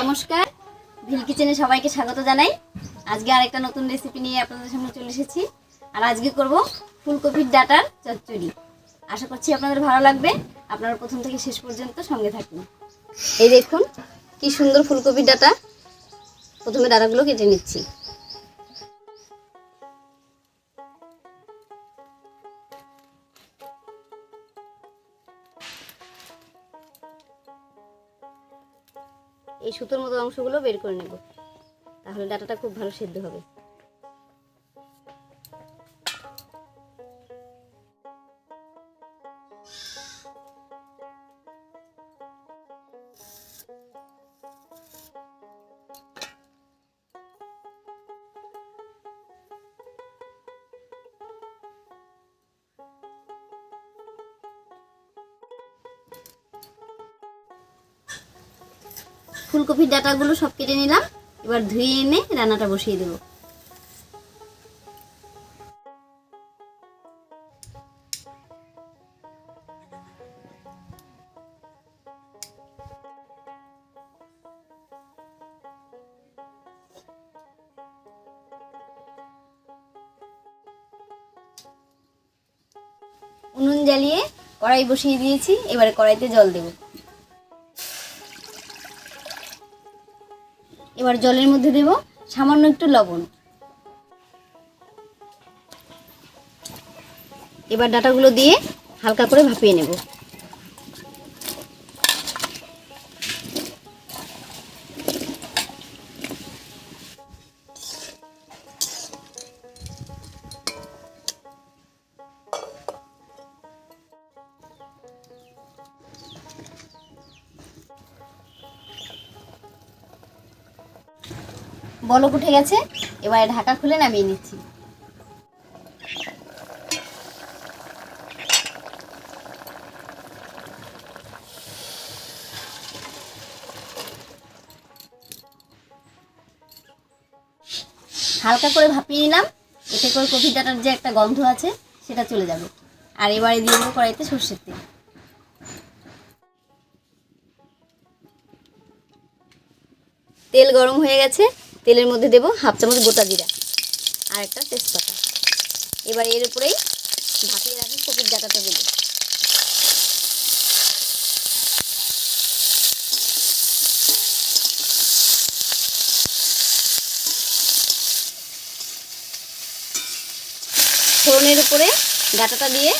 নমস্কার। ভিল কিচেনে সবাইকে স্বাগত জানাই। আজকে আরেকটা নতুন রেসিপি নিয়ে আপনাদের সামনে চলে এসেছি। আর আজকে করব ফুলকপির ডাটার চচ্চড়ি। আশা করছি আপনাদের ভালো লাগবে। আপনারা প্রথম থেকে শেষ পর্যন্ত সঙ্গে থাকুন। এই দেখুন, কি সুন্দর ফুলকপির ডাটা। প্রথমে ডাটাগুলো কেটে নিচ্ছি। এই সুতোর মতো অংশগুলো বের করে নেব। তাহলে ডাটাটা খুব ভালো সেদ্ধ হবে। ফুলকপির ডাটাগুলো সব কেটে নিলাম। এবার ধুয়ে এনে রান্নাটা বসিয়ে দেবো। উনুন জ্বালিয়ে কড়াই বসিয়ে দিয়েছি। এবারে কড়াইতে জল দেবো। এবার জলের মধ্যে দেব সামান্য একটু লবণ। এবার ডাটাগুলো দিয়ে হালকা করে ভাপিয়ে নেব। বলক উঠে গেছে, এবারে ঢাকা খুলে নামিয়ে নিচ্ছি। হালকা করে ভাপিয়ে নিলাম, এতে করে কফি ডাটার যে একটা গন্ধ আছে, সেটা চলে যাবে। আর এবারে দিয়ে দেবো কড়াইতে সর্ষের তেল। তেল গরম হয়ে গেছে তেলের মধ্যে দেব হাফ চামচ গোটা জিরা আর একটা তেজপাতা। এবার এর উপরেই ভাপিয়ে রাখি কপির ডাটাটা দেবো ফোড়নের উপরে ডাটাটা দিয়ে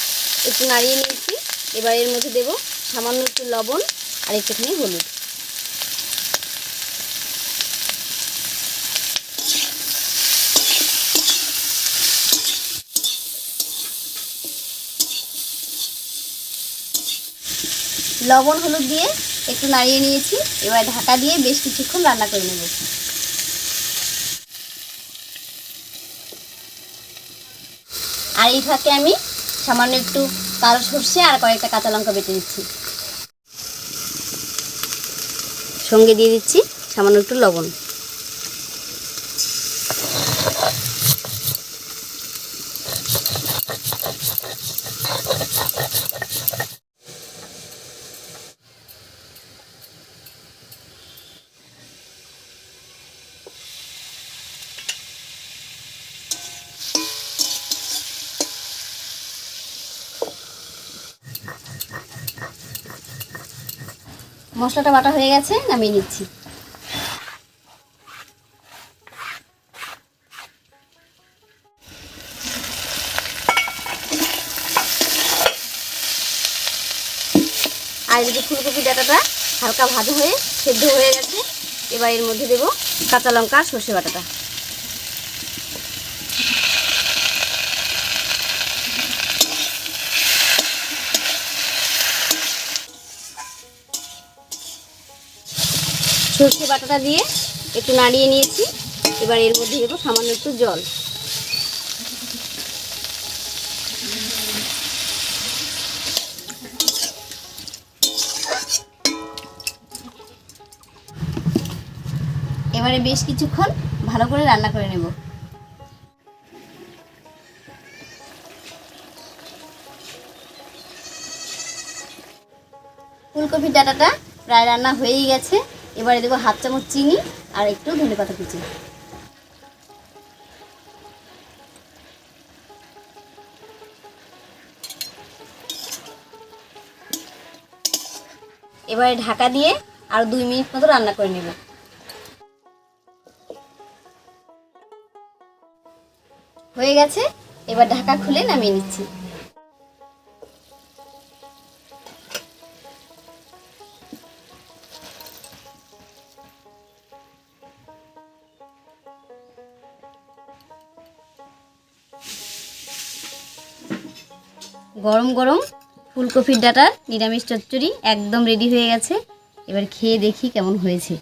একটু নাড়িয়ে নিয়েছি। এবার এর মধ্যে দেব সামান্য একটু লবণ আর একটুখানি হলুদ। লবণ, হলুদ দিয়ে একটু নাড়িয়ে নিয়েছি। এবার ঢাকা দিয়ে বেশ কিছুক্ষণ রান্না করে নেব। আর এই ফাঁকে আমি সামান্য একটু কালো সর্ষে আর কয়েকটা কাঁচা লঙ্কা বেটে দিচ্ছি সঙ্গে দিয়ে দিচ্ছি সামান্য একটু লবণ। মশলাটা বাটা হয়ে গেছে, নামিয়ে নিচ্ছি। আর এদিকে ফুলকপি ডাটাটা হালকা ভাজা হয়ে সেদ্ধ হয়ে গেছে, এবার এর মধ্যে দেবো কাঁচা লঙ্কা, সর্ষে বাটাটা। সর্ষে বাটাটা দিয়ে একটু নাড়িয়ে নিয়েছি। এবার এর মধ্যে দেবো সামান্য একটু জল। এবারে বেশ কিছুক্ষণ ভালো করে রান্না করে নেব। ফুলকপির ডাটাটা প্রায় রান্না হয়েই গেছে। এবারে দেবো হাফ চামচ চিনি আর একটু ধনে পাতা কুচি। এবারে ঢাকা দিয়ে আর দুই মিনিট মতো রান্না করে নেব। হয়ে গেছে, এবার ঢাকা খুলে নামিয়ে নিচ্ছি। গরম গরম ফুলকপির ডাটার নিরামিষ চচ্চড়ি একদম রেডি হয়ে গেছে। এবার খেয়ে দেখি কেমন হয়েছে।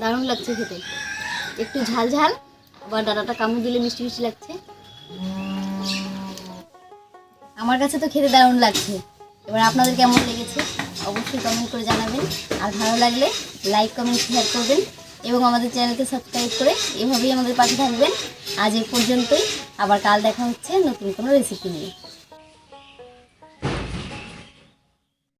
দারুণ লাগছে খেতে। একটু ঝাল ঝাল, আবার ডাটাটা কামড় দিলে মিষ্টি মিষ্টি লাগছে। আমার কাছে তো খেতে দারুণ লাগছে। এবার আপনাদের কেমন লেগেছে অবশ্যই কমেন্ট করে জানাবেন। আর ভালো লাগলে লাইক কমেন্ট শেয়ার করবেন এবং আমাদের চ্যানেলকে সাবস্ক্রাইব করে এভাবেই আমাদের পাশে থাকবেন। আজ এ পর্যন্তই। আবার কাল দেখা হচ্ছে নতুন কোনো রেসিপি নিয়ে।